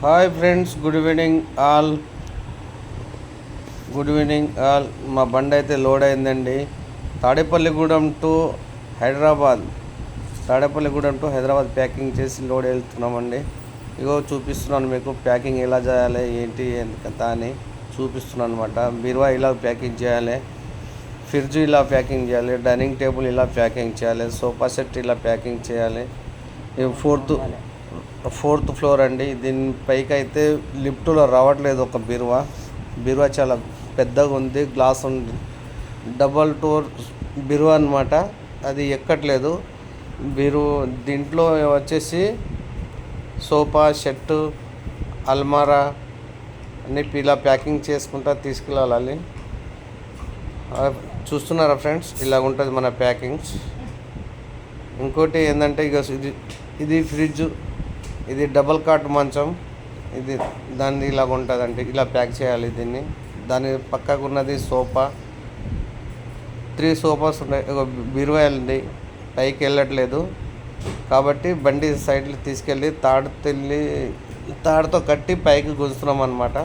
Hi friends good evening all. Good evening all. మా బండి అయితే లోడ్ అయిందండి. Tadepalligudem to Hyderabad. Tadepalligudem to Hyderabad packing చేసి load వెళ్తున్నామండి. ఇగో చూపిస్తున్నాను మీకు ప్యాకింగ్ ఎలా చేయాలి ఏంటి ఎంత అని చూపిస్తున్నాను అనమాట బీరువా ఇలా ప్యాకింగ్ చేయాలి ఫ్రిడ్జ్ ఇలా ప్యాకింగ్ చేయాలి డైనింగ్ టేబుల్ ఇలా ప్యాకింగ్ చేయాలి సోఫా సెట్ ఇలా ప్యాకింగ్ చేయాలి. ఫోర్త్ ఫోర్త్ ఫ్లోర్ అండి. దీని పైకి అయితే లిఫ్ట్లో రావట్లేదు ఒక బీరువా. బీరువా చాలా పెద్దగా ఉంది గ్లాస్ ఉంది. డబల్ టోర్ బీరువా అనమాట అది ఎక్కట్లేదు. బీరు దీంట్లో వచ్చేసి సోఫా షర్టు అల్మారా అన్ని ఇలా ప్యాకింగ్ చేసుకుంటా తీసుకెళ్ళాలి. చూస్తున్నారా ఫ్రెండ్స్? ఇలా ఉంటుంది మన ప్యాకింగ్స్. ఇంకోటి ఏంటంటే ఇక ఇది ఇది ఫ్రిడ్జ్. ఇది డబల్ కాట్ మంచం. ఇది దాన్ని ఇలాగ ఉంటుందండి ఇలా ప్యాక్ చేయాలి దీన్ని. దాని పక్కకు ఉన్నది సోఫా. త్రీ సోఫాస్ ఉన్నాయి. ఒక బీరువా ఉంది పైకి వెళ్ళట్లేదు. కాబట్టి బండి సైడ్లో తీసుకెళ్ళి తాడు తెల్లి తాడుతో కట్టి పైకి గుంజుతున్నాం అనమాట